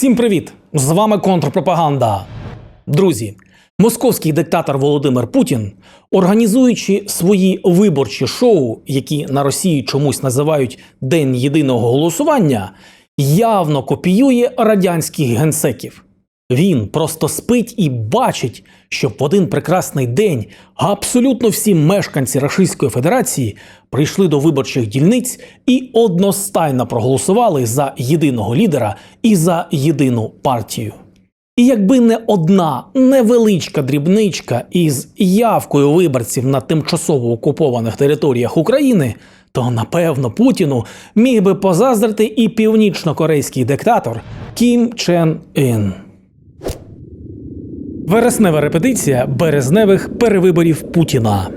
Всім привіт! З вами контрпропаганда. Друзі, московський диктатор Володимир Путін, організуючи свої виборчі шоу, які на Росії чомусь називають День єдиного голосування, явно копіює радянських генсеків. Він просто спить і бачить, щоб в один прекрасний день абсолютно всі мешканці Російської Федерації прийшли до виборчих дільниць і одностайно проголосували за єдиного лідера і за єдину партію. І якби не одна невеличка дрібничка із явкою виборців на тимчасово окупованих територіях України, то напевно Путіну міг би позаздрити і північно-корейський диктатор Кім Чен Ін. Вереснева репетиція березневих перевиборів Путіна.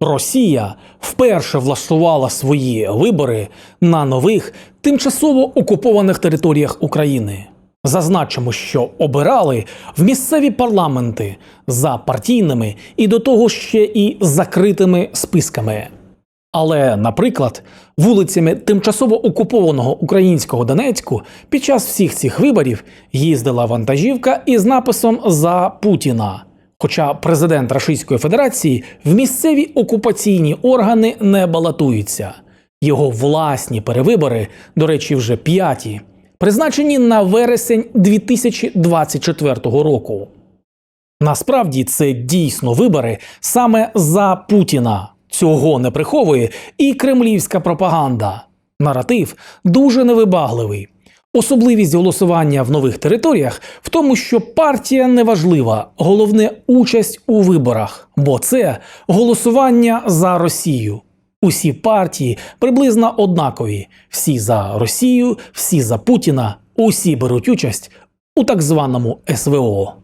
Росія вперше влаштувала свої вибори на нових тимчасово окупованих територіях України. Зазначимо, що обирали в місцеві парламенти за партійними і до того ще і закритими списками. Але, наприклад, вулицями тимчасово окупованого українського Донецьку під час всіх цих виборів їздила вантажівка із написом за Путіна. Хоча президент Російської Федерації в місцеві окупаційні органи не балотується. Його власні перевибори, до речі, вже п'яті, призначені на вересень 2024 року. Насправді це дійсно вибори саме за Путіна. Цього не приховує і кремлівська пропаганда. Наратив дуже невибагливий. Особливість голосування в нових територіях в тому, що партія неважлива, головне участь у виборах, бо це голосування за Росію. Усі партії приблизно однакові: всі за Росію, всі за Путіна, усі беруть участь у так званому СВО.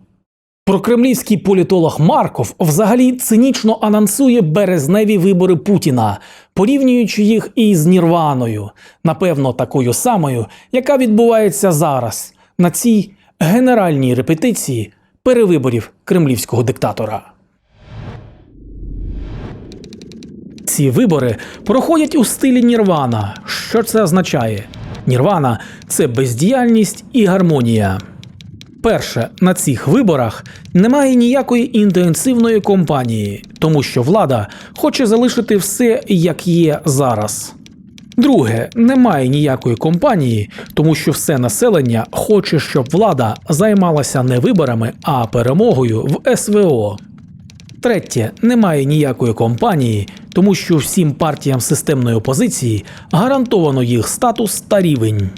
Прокремлівський політолог Марков взагалі цинічно анонсує березневі вибори Путіна, порівнюючи їх із Нірваною, напевно, такою самою, яка відбувається зараз на цій генеральній репетиції перевиборів кремлівського диктатора. Ці вибори проходять у стилі Нірвана. Що це означає? Нірвана це бездіяльність і гармонія. Перше, на цих виборах немає ніякої інтенсивної кампанії, тому що влада хоче залишити все як є зараз. Друге, немає ніякої кампанії, тому що все населення хоче, щоб влада займалася не виборами, а перемогою в СВО. Третє, немає ніякої кампанії, тому що всім партіям системної опозиції гарантовано їх статус та рівень.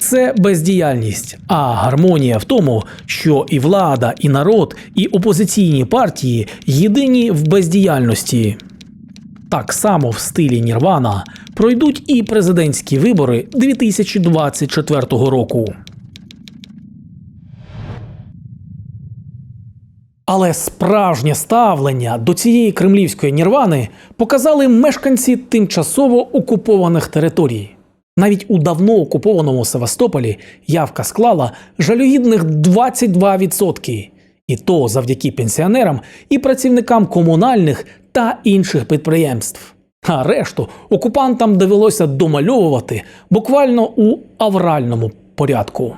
Це бездіяльність, а гармонія в тому, що і влада, і народ, і опозиційні партії єдині в бездіяльності. Так само в стилі Нірвана пройдуть і президентські вибори 2024 року. Але справжнє ставлення до цієї кремлівської нірвани показали мешканці тимчасово окупованих територій. Навіть у давно окупованому Севастополі явка склала жалюгідних 22%. І то завдяки пенсіонерам і працівникам комунальних та інших підприємств. А решту окупантам довелося домальовувати буквально у авральному порядку.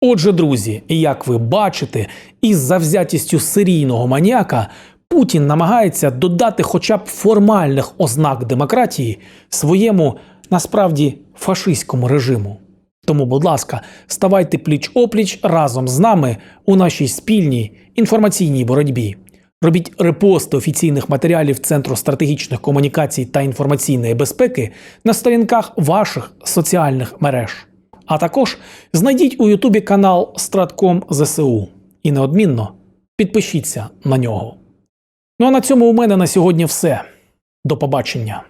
Отже, друзі, як ви бачите, із завзятістю серійного маніяка Путін намагається додати хоча б формальних ознак демократії своєму насправді фашистському режиму. Тому, будь ласка, ставайте пліч опліч разом з нами у нашій спільній інформаційній боротьбі. Робіть репости офіційних матеріалів Центру стратегічних комунікацій та інформаційної безпеки на сторінках ваших соціальних мереж. А також знайдіть у Ютубі канал Стратком ЗСУ і неодмінно підпишіться на нього. Ну а на цьому у мене на сьогодні все. До побачення.